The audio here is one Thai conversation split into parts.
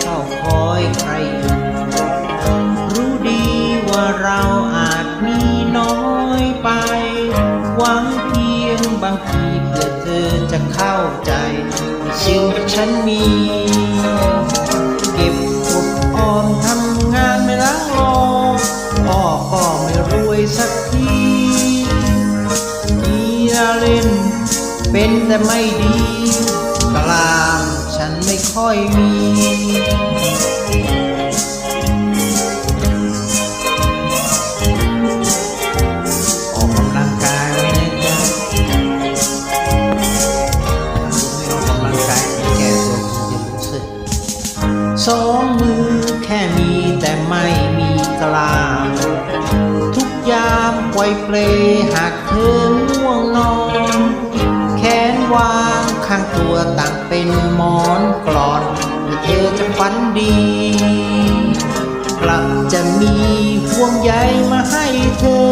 เข้าคอยใครอื่นรู้ดีว่าเราอาจมีน้อยไป หวังเพียงบางทีเพื่อเธอจะเข้าใจสิ่งที่ฉันมี เก็บกดออมทำงานไม่ล้างรอพ่อก็ไม่รวยสักทีมีเล่นเป็นแต่ไม่ดี ค่อยมี ออกกำลังกายไหมนะจ๊ะถ้าคุณไม่ออกกำลังกายแก่ตัวคุณจะรู้สึกสองมือแค่มีแต่ไม่มีกลามทุกยามไกวเปลหากเธอง่วงนอน แขนวางข้างตัวต่าง เป็นหมอนกลอนเธอจะฝันดี กลับจะมีห่วงใยมาให้เธอ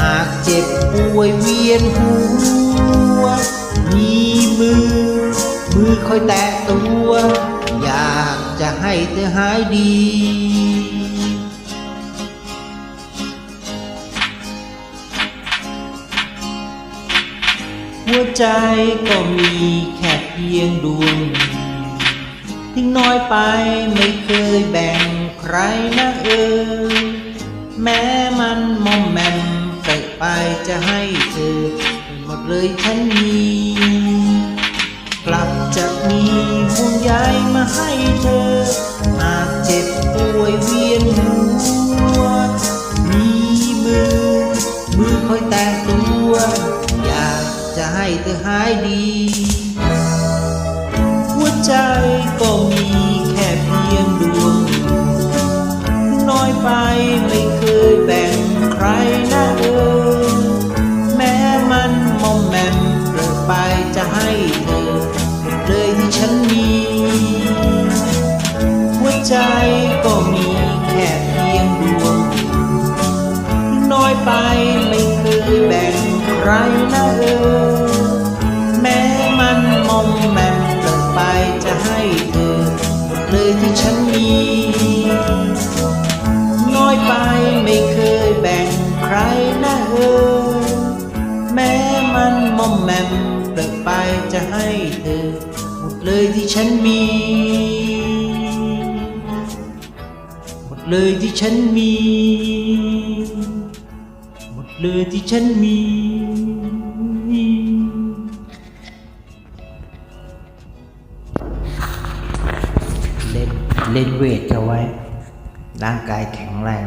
หากเจ็บป่วยเวียนหัว มีมือ มือคอยแตะตัว อยากจะให้เธอหายดีหัวใจก็มีแค่ พียงดวงหนึ่งน้อยไปไม่เคยแบ่งใครนะเออ แม้มันมอมแมมเปิดไปจะให้เธอ หมดเลยฉันมีกลับจะมีห่วงใยมาให้เธอ หากเจ็บป่วยเวียนหัว มีมือ มือคอยแตะตัว อยากจะให้เธอหายดี ใจก็มีแค่เพียงดวง น้อยไปไม่เคยแบ่งใครนะเออแม้มันมอมแมมเกิดไปจะให้เธอเลยที่ฉันมี หัวใจก็มีแค่เพียงดวงหนึ่งน้อยไปไม่เคยแบ่งใครนะเออ อแมมเกิดไปจะให้เธอ หมดเลยที่ฉันมี หมดเลยที่ฉันมี หมดเลยที่ฉันมีเล่นเล่นเวทเอาไว้ ร่างกายแข็งแรง